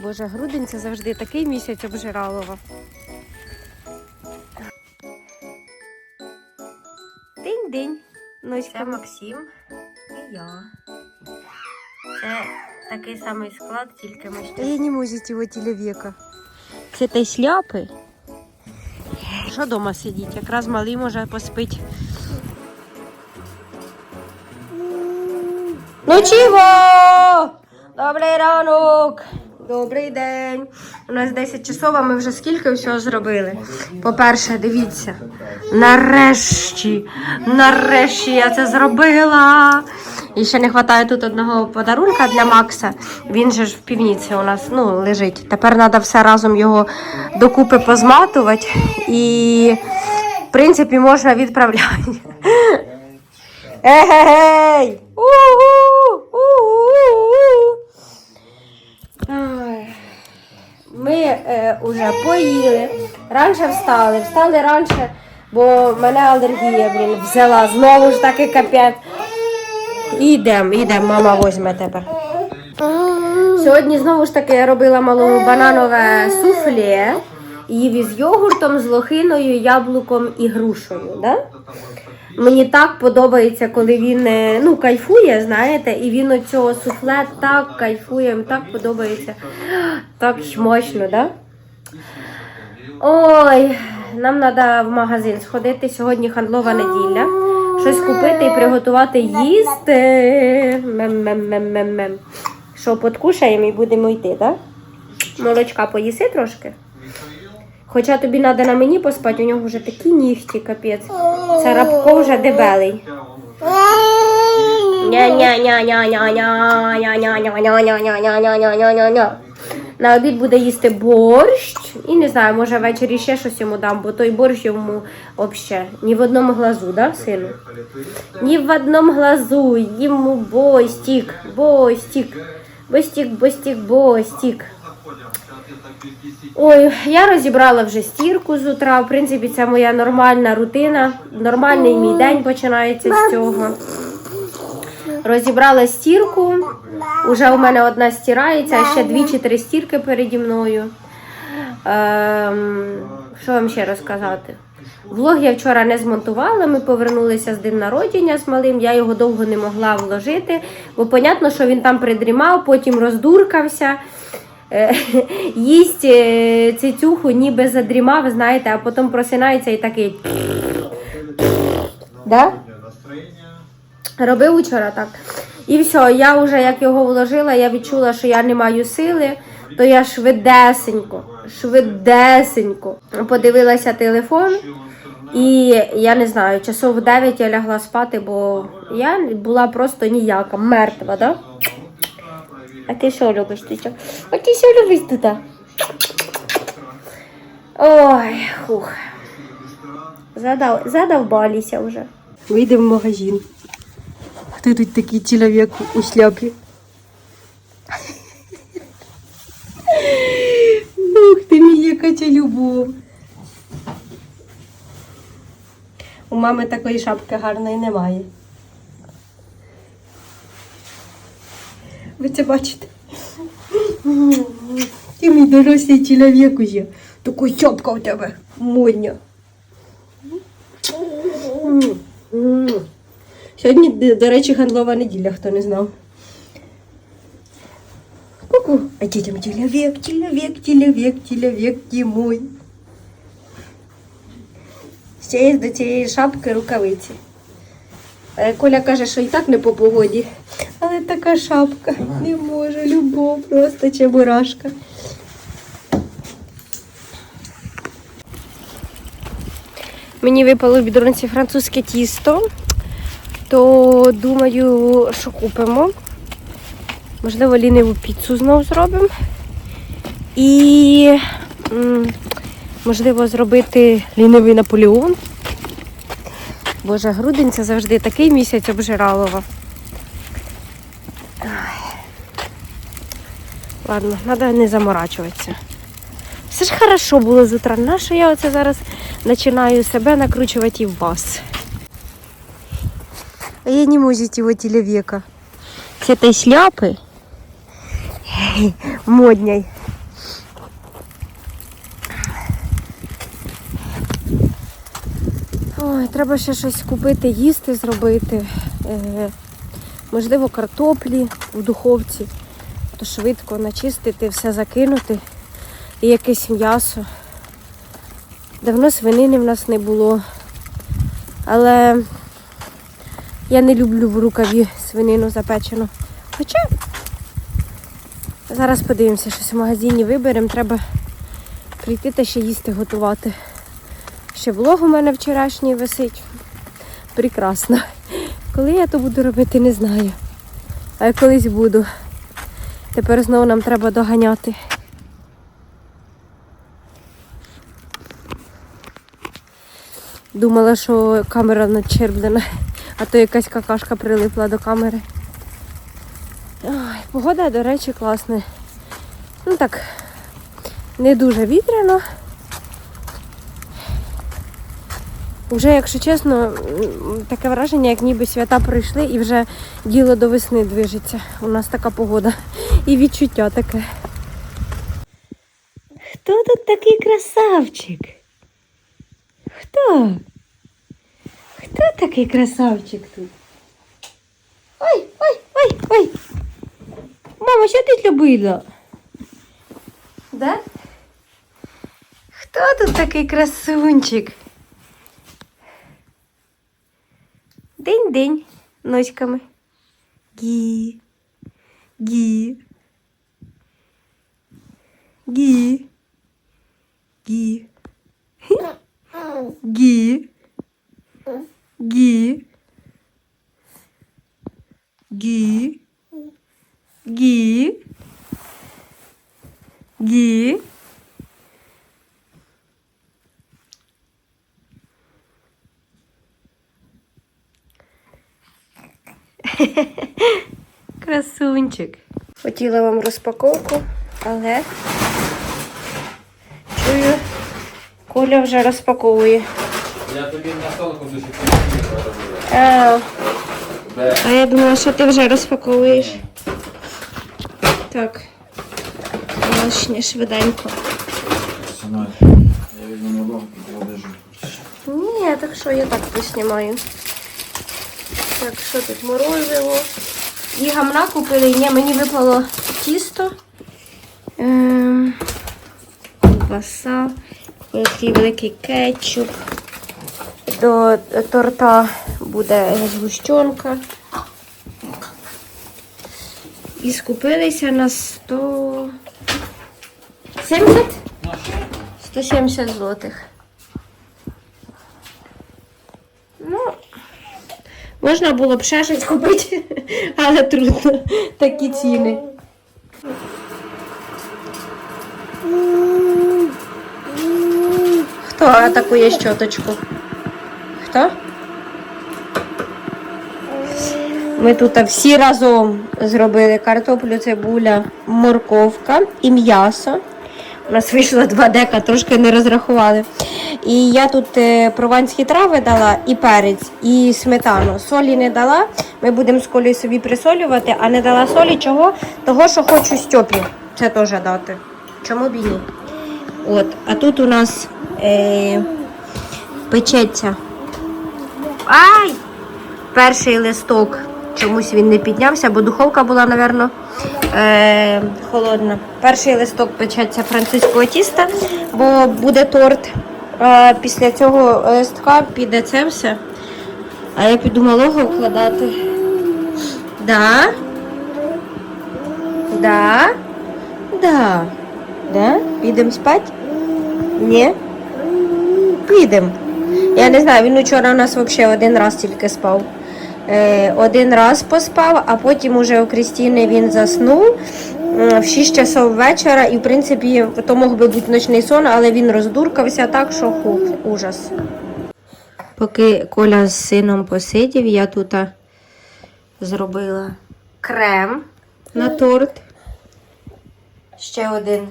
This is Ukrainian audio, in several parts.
Боже, грудень це завжди такий місяць обжиралова. День-день. Нуська Максим і я. Це такий самий склад, тільки ми ще. Я не можу цього чоловіка. Це той шляпи. Що вдома сидіть? Якраз малий може поспить. Ну чого? Добрий ранок! Добрий день. У нас 10 часов, а ми вже скільки всього зробили. По-перше, дивіться. Нарешті, нарешті я це зробила. І ще не вистачає тут одного подарунка для Макса. Він же ж в півніці у нас ну, лежить. Тепер треба все разом його докупи позматувати. І, в принципі, можна відправляти. Егегей! У-гу! Ай. Ми е, поїли, раніше встали, встали раніше, бо мене алергія блін, взяла. Знову ж таки капець. Ідемо, ідемо, мама возьме тебе. Сьогодні знову ж таки я робила малому бананове суфле. Їв із йогуртом, з лохиною, яблуком і грушею. Да? Мені так подобається, коли він е, ну, кайфує, знаєте, і він от цього суфле так кайфує, так подобається. Так смачно, да? Ой, нам треба в магазин сходити. Сьогодні хандлова неділя. Щось купити і приготувати їсти. Що, подкушаємо і будемо йти, так? Да? Молочка поїси трошки? Хоча тобі треба на мені поспати, у нього вже такі нігті, капець. Це рабко вже дебелий. На обід буде їсти борщ. І не знаю, може ввечері ще щось йому дам, бо той борщ йому взагалі ні в одному глазу, да, сину? Ні в одному глазу. Йому бостік, бостік, бостік, бостік, бостік. Ой, я розібрала вже стірку з утра. В принципі, це моя нормальна рутина. Нормальний мій день починається з цього. Розібрала стірку. Уже у мене одна стирається, а ще дві чи три стірки переді мною. Ем, що вам ще розказати? Влог я вчора не змонтувала. Ми повернулися з день народження з малим. Я його довго не могла вложити, бо понятно, що він там придрімав, потім роздуркався. Е, Їсть е, цицюху, ніби задрімав, знаєте, а потім просинається і такий. Да? Робив учора так. І все, я вже як його вложила, я відчула, що я не маю сили, то я швидесенько, швидесенько подивилася телефон. І я не знаю, часов в 9 я лягла спати, бо я була просто ніяка, мертва, да? А ти що любиш тут? А ти що любиш тут? Ой, хух. Задав, задовбалися вже. Вийдемо в магазин. Хто тут такий чоловік у шляпі? Ух ти мій, яка ця любов. У мами такої шапки гарної немає. Ви це бачите? Ти мій дорослий чоловік уже. Така шапка у тебе модня. Сьогодні, до речі, гандлова неділя, хто не знав. Ку-ку. А дітям чоловік, чоловік, чоловік, чоловік ти мой. Ще є до цієї шапки рукавиці. Е, Коля каже, що і так не по погоді. Але така шапка не може, любов, просто чебурашка. Мені випало в бідронці французьке тісто, то думаю, що купимо. Можливо, ліниву піцу знову зробимо. І можливо зробити лінивий Наполеон. Боже, грудень це завжди такий місяць обжиралова. Ладно, треба не заморачуватися. Все ж хорошо було з утра. На що я оце зараз починаю себе накручувати і в вас. А я не можу цього чоловіка. З цієї шляпи модній. Ой, треба ще щось купити, їсти, зробити. Е, можливо, картоплі в духовці. То швидко начистити, все закинути. І якесь м'ясо. Давно свинини в нас не було. Але я не люблю в рукаві свинину запечену. Хоча зараз подивимося, щось в магазині виберемо. Треба прийти та ще їсти готувати. Ще влог у мене вчорашній висить. Прекрасно. Коли я то буду робити, не знаю. А колись буду. Тепер знову нам треба доганяти. Думала, що камера начерблена, а то якась какашка прилипла до камери. Ой, погода, до речі, класна. Ну так, не дуже вітряно. Вже, якщо чесно, таке враження, як ніби свята пройшли і вже діло до весни движеться. У нас така погода. І відчуття таке. Хто тут такий красавчик? Хто? Хто такий красавчик тут? Ой, ой, ой, ой. Мама, що ти любила? Да? Хто тут такий красунчик? День-день носиками. Гі. Гі. Гі. Гі. Гі. Гі. Гі. Гі. Гі. Красунчик. Хотіла вам розпаковку, але Коля вже розпаковує. Я тобі на столику дуже хотів. А, я думала, що ти вже розпаковуєш. Так. Лишнє швиденько. Я візьму і подержу. Ні, так що я так поснімаю. Так, що тут морозиво? І гамна купили. Ні, мені випало тісто. Ем, ковбаса. Такий великий кетчуп. До торта буде згущенка. І скупилися на 100... 70? 170 злотих. Ну, можна було б ще щось купити, але трудно. Такі ціни. Хто атакує щоточку? Хто? Ми тут всі разом зробили картоплю, цибуля, морковка і м'ясо. У нас вийшло два дека, трошки не розрахували. І я тут е, прованські трави дала, і перець, і сметану. Солі не дала. Ми будемо з колею собі присолювати, а не дала солі чого? Того, що хочу Стьопі. Це теж дати. Чому б і ні? От, а тут у нас е, печеться. Ай! Перший листок. Чомусь він не піднявся, бо духовка була, напевно, е, холодна. Перший листок печеться французького тіста, бо буде торт. Е, після цього листка піде це все. А я піду малого вкладати. Да? Да? Да. Да? Підемо спати? Ні? Підемо. Я не знаю, він вчора у нас взагалі один раз тільки спав. Е, один раз поспав, а потім уже у Крістіни він заснув в 6 часов вечора. І, в принципі, то мог би бути ночний сон, але він роздуркався так, що хух, ужас. Поки Коля з сином посидів, я тут зробила крем на торт. Ще один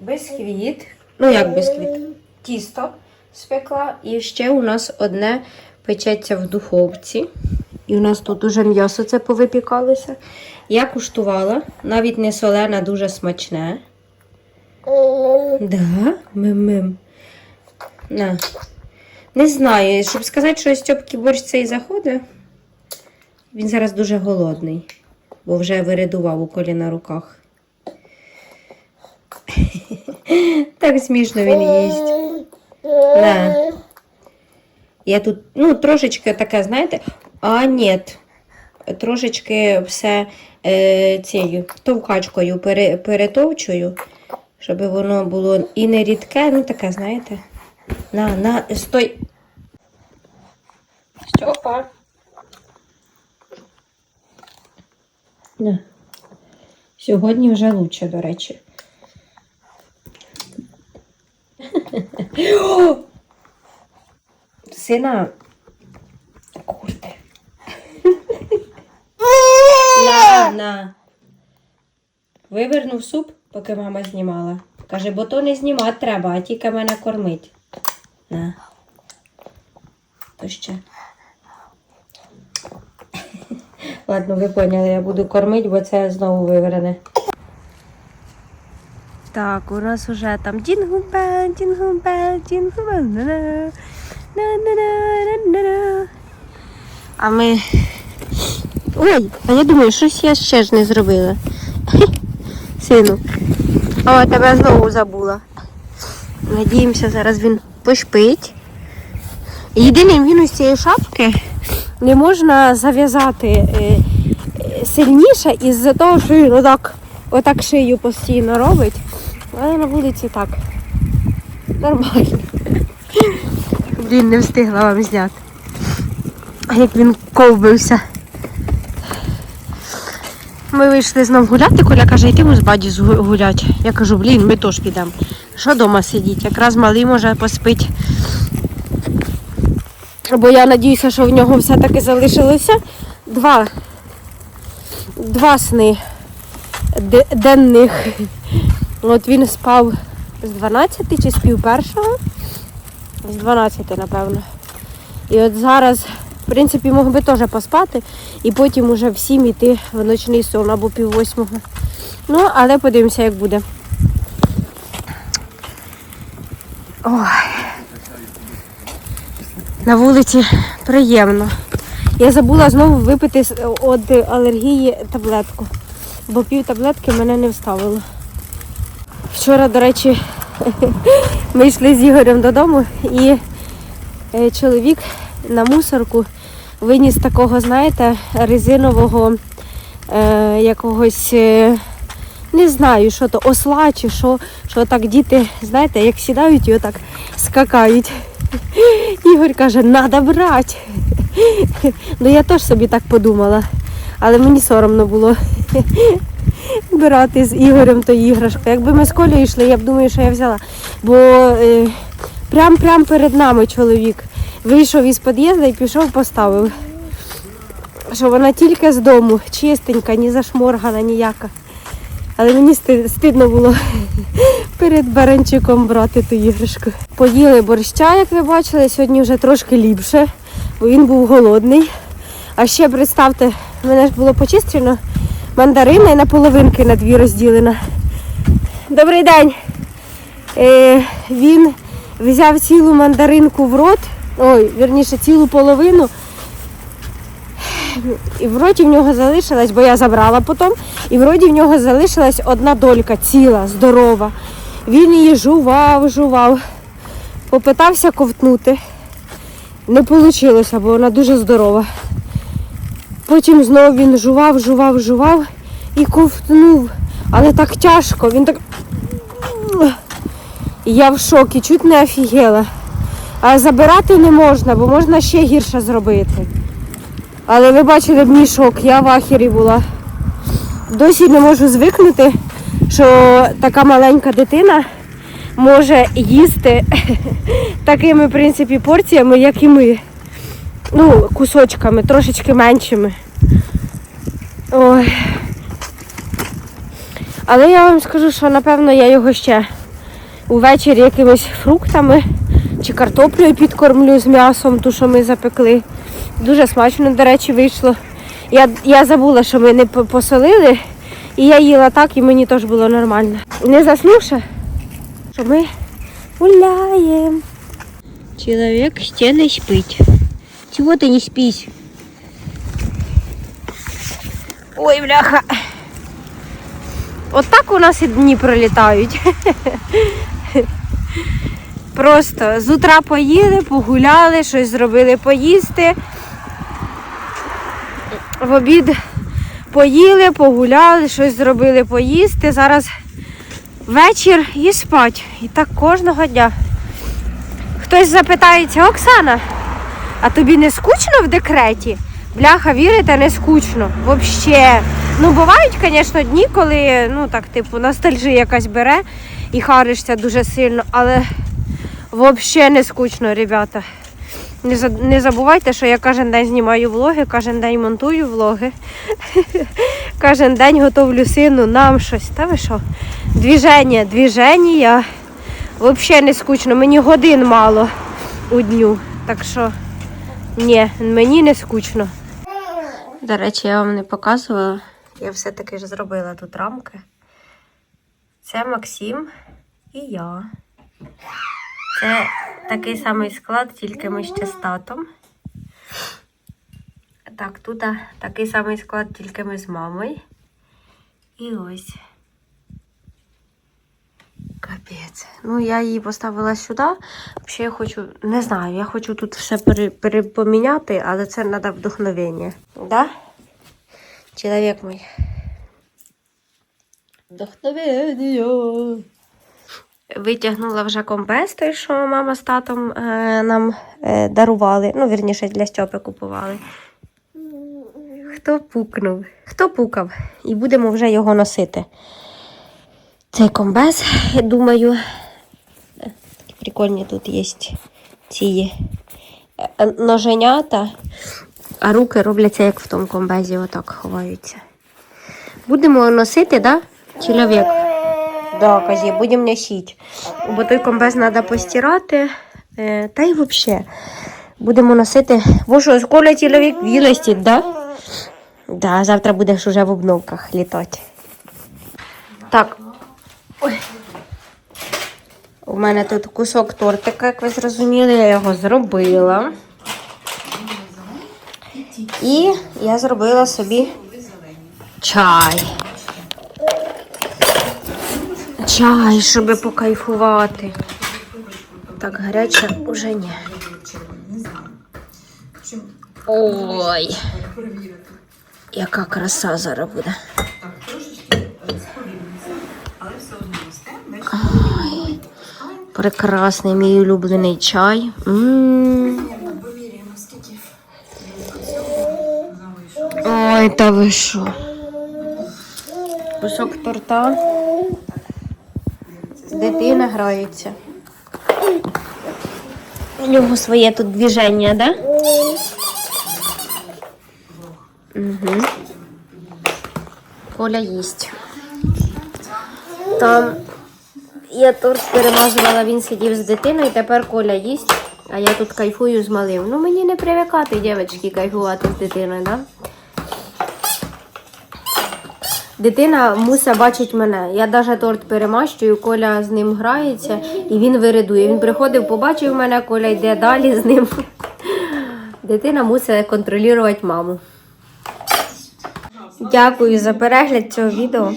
бисквіт. Ну, як бисквіт? Тісто спекла. І ще у нас одне печеться в духовці. І у нас тут уже м'ясо це повипікалося. Я куштувала, навіть не солене, дуже смачне. Да, мим-мим. На. Не знаю, щоб сказати, що Стьопки борщ цей заходить. Він зараз дуже голодний, бо вже виридував у колі на руках. Так смішно він їсть. На. Я тут, ну, трошечки таке, знаєте, а ні, трошечки все е, цією товкачкою пере, перетовчую, щоб воно було і не рідке, ну таке, знаєте. На, на, стой. Стьопа. На. Сьогодні вже лучше, до речі. Сина. Курти. На, на. Вивернув суп, поки мама знімала. Каже, бо то не знімати треба, а тільки мене кормить. На. То ще. Ладно, ви поняли, я буду кормити, бо це знову виверне. Так, у нас уже там дінгумбел, на-на, на-на-на-на-на. А ми. Ой, а я думаю, щось я ще ж не зробила. Сину. О, тебе знову забула. Надіємося, зараз він пошпить. Єдиним він із цієї шапки не можна зав'язати е, е, сильніше із-за того, що він отак, отак шию постійно робить. Але на вулиці так. Нормально. Блін, не встигла вам зняти. А як він ковбився. Ми вийшли знов гуляти, Коля каже, йдемо з баді гулять. Я кажу, блін, ми теж підемо. Що вдома сидіть? Якраз малий може поспить. Бо я надіюся, що в нього все-таки залишилося два, два сни денних. От він спав з 12 чи з пів першого? З 12, напевно. І от зараз, в принципі, мог би теж поспати і потім уже в 7 йти в ночний сон або пів восьмого. Ну, але подивимося, як буде. Ой. На вулиці приємно. Я забула знову випити від алергії таблетку, бо пів таблетки мене не вставило. Вчора, до речі, ми йшли з Ігорем додому і е, чоловік на мусорку виніс такого, знаєте, резинового е, якогось, е, не знаю, що то, осла чи що, що так діти, знаєте, як сідають і отак скакають. Ігор каже, треба брати. Ну я теж собі так подумала, але мені соромно було брати з Ігорем ту іграшку. Якби ми з Колею йшли, я б думаю, що я взяла. Бо е, прям-прям перед нами чоловік вийшов із під'їзду і пішов, поставив. Що вона тільки з дому, чистенька, ні зашморгана, ніяка. Але мені стидно було перед баранчиком брати ту іграшку. Поїли борща, як ви бачили, сьогодні вже трошки ліпше, бо він був голодний. А ще представте, мене ж було почищено мандарини на половинки на дві розділено. Добрий день. Е, він взяв цілу мандаринку в рот, ой, вірніше, цілу половину. І в роті в нього залишилась, бо я забрала потім, і в роті в нього залишилась одна долька ціла, здорова. Він її жував, жував, попитався ковтнути. Не вийшло, бо вона дуже здорова. Потім знову він жував, жував, жував і ковтнув. Але так тяжко, він так. Я в шокі, чуть не офігела. А забирати не можна, бо можна ще гірше зробити. Але ви бачили б мій шок, я в ахері була. Досі не можу звикнути, що така маленька дитина може їсти такими, в принципі, порціями, як і ми. Ну, кусочками, трошечки меншими. Ой. Але я вам скажу, що напевно я його ще увечері якимись фруктами чи картоплею підкормлю з м'ясом, ту, що ми запекли. Дуже смачно, до речі, вийшло. Я, я забула, що ми не посолили, і я їла так, і мені теж було нормально. Не заснувши, що ми гуляємо. Чоловік ще не спить. Чого ти не спиш? Ой, бляха. Отак у нас і дні пролітають. Просто з утра поїли, погуляли, щось зробили поїсти. В обід поїли, погуляли, щось зробили поїсти. Зараз вечір і спать. І так кожного дня. Хтось запитається, Оксана, а тобі не скучно в декреті? Бляха, вірите, не скучно. Взагалі. Ну, бувають, звісно, дні, коли ну так, типу, ностальжія якась бере і харишся дуже сильно, але взагалі не скучно, ребята. Не забувайте, що я кожен день знімаю влоги, кожен день монтую влоги. Кожен день готовлю сину, нам щось. Та ви що? Двіження, двіження. Взагалі не скучно, мені годин мало у дню. Так що ні, мені не скучно. До речі, я вам не показувала. Я все-таки ж зробила тут рамки. Це Максим і я. Це такий самий склад, тільки ми ще з татом. Так, тут такий самий склад, тільки ми з мамою. І ось. Капець. Ну, я її поставила сюди. Ще я хочу, не знаю, я хочу тут все пере, перепоміняти, але це треба вдохновення. Да? Чоловік мій. Вдохновення. Витягнула вже комбез, той, що мама з татом е, нам е, дарували. Ну, вірніше, для Стьопи купували. Хто пукнув? Хто пукав? І будемо вже його носити. Цей комбез, я думаю. Такі прикольні тут є ці е, ноженята, а руки робляться як в тому комбезі, отак ховаються. Будемо носити, да? Чоловік? Да, казі, будемо носити. Бо той комбез треба постирати. е, Та й взагалі. Будемо носити. Бо що, скоро чоловік виростить, да? Да, завтра будеш уже в обновках літати. Так. Ой. У мене тут кусок тортика, як ви зрозуміли, я його зробила. І я зробила собі чай. Чай, щоб покайфувати. Так, гаряче уже ні. Ой. Яка краса зараз буде. Прекрасний мій улюблений чай. М. Ой, та ви що? Кусок торта. Дитина грається. У нього своє тут движення, да? Угу. Коля їсть. Там я торт перемазувала, він сидів з дитиною, тепер Коля їсть, а я тут кайфую з малим. Ну мені не привикати, дівчатки, кайфувати з дитиною, да? Дитина мусить бачить мене. Я навіть торт перемащую, Коля з ним грається і він виридує. Він приходив, побачив мене, Коля йде далі з ним. Дитина мусить контролювати маму. Дякую за перегляд цього відео.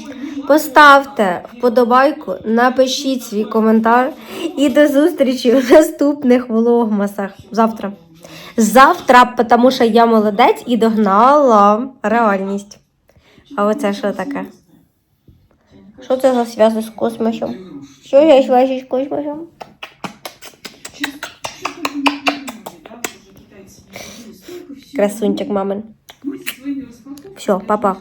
Поставте вподобайку, напишіть свій коментар і до зустрічі в наступних влогмасах. Завтра. Завтра, тому що я молодець і догнала реальність. А оце що таке? Що це за зв'язок з космосом? Що я зв'язок з космосом? Красунчик мамин. Все, папа.